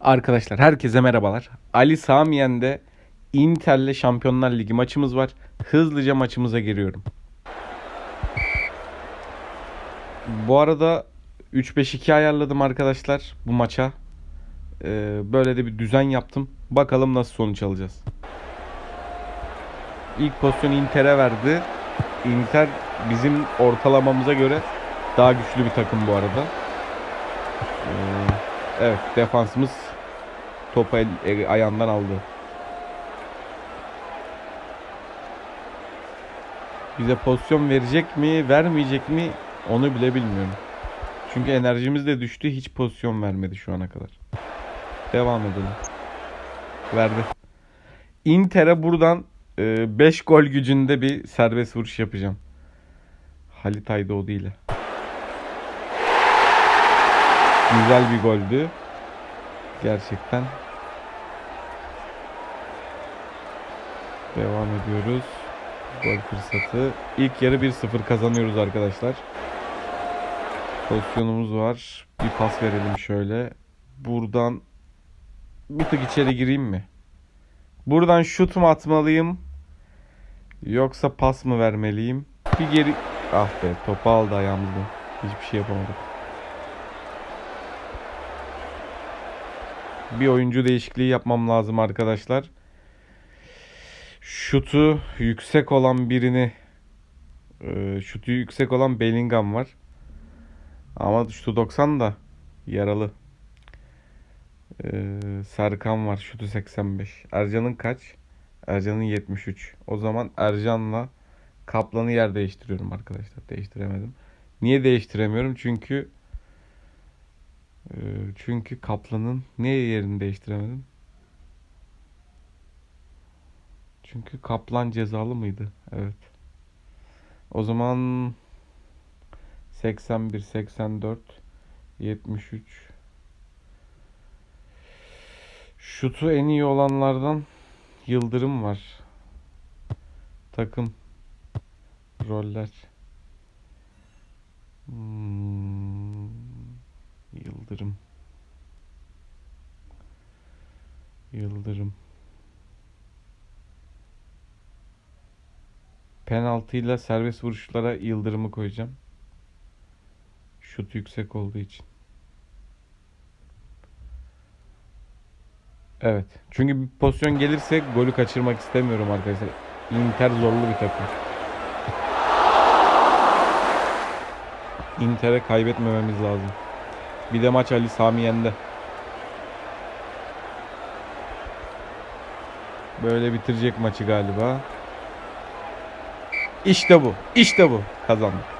Arkadaşlar herkese merhabalar. Ali Samiyen'de Inter'le Şampiyonlar Ligi maçımız var. Hızlıca maçımıza giriyorum. Bu arada 3-5-2 ayarladım arkadaşlar bu maça. Ee, böyle de bir düzen yaptım. Bakalım nasıl sonuç alacağız. İlk pozisyonu Inter'e verdi. Inter bizim ortalamamıza göre daha güçlü bir takım bu arada. Ee, evet defansımız topu el, el- ayağından aldı. Bize pozisyon verecek mi, vermeyecek mi onu bile bilmiyorum. Çünkü enerjimiz de düştü. Hiç pozisyon vermedi şu ana kadar. Devam edelim. Verdi. Inter'e buradan 5 gol gücünde bir serbest vuruş yapacağım. Halit Aydoğdu ile. Güzel bir goldü. Gerçekten. Devam ediyoruz. Gol fırsatı. İlk yarı 1-0 kazanıyoruz arkadaşlar. Pozisyonumuz var. Bir pas verelim şöyle. Buradan bir tık içeri gireyim mi? Buradan şut mu atmalıyım? Yoksa pas mı vermeliyim? Bir geri... Ah be topu aldı ayağımızda. Hiçbir şey yapamadık. Bir oyuncu değişikliği yapmam lazım arkadaşlar. Şutu yüksek olan birini e, şutu yüksek olan Bellingham var. Ama şutu 90 da yaralı. Ee, Serkan var şutu 85. Ercan'ın kaç? Ercan'ın 73. O zaman Ercan'la Kaplan'ı yer değiştiriyorum arkadaşlar. Değiştiremedim. Niye değiştiremiyorum? Çünkü e, çünkü Kaplan'ın ne yerini değiştiremedim? Çünkü Kaplan cezalı mıydı? Evet. O zaman 81, 84, 73 Şutu en iyi olanlardan Yıldırım var. Takım roller. Yıldırım. Yıldırım. Penaltıyla serbest vuruşlara Yıldırım'ı koyacağım. Şut yüksek olduğu için. Evet. Çünkü bir pozisyon gelirse golü kaçırmak istemiyorum arkadaşlar. Inter zorlu bir takım. Inter'e kaybetmememiz lazım. Bir de maç Ali Sami Yen'de. Böyle bitirecek maçı galiba. İşte bu. İşte bu. Kazandık.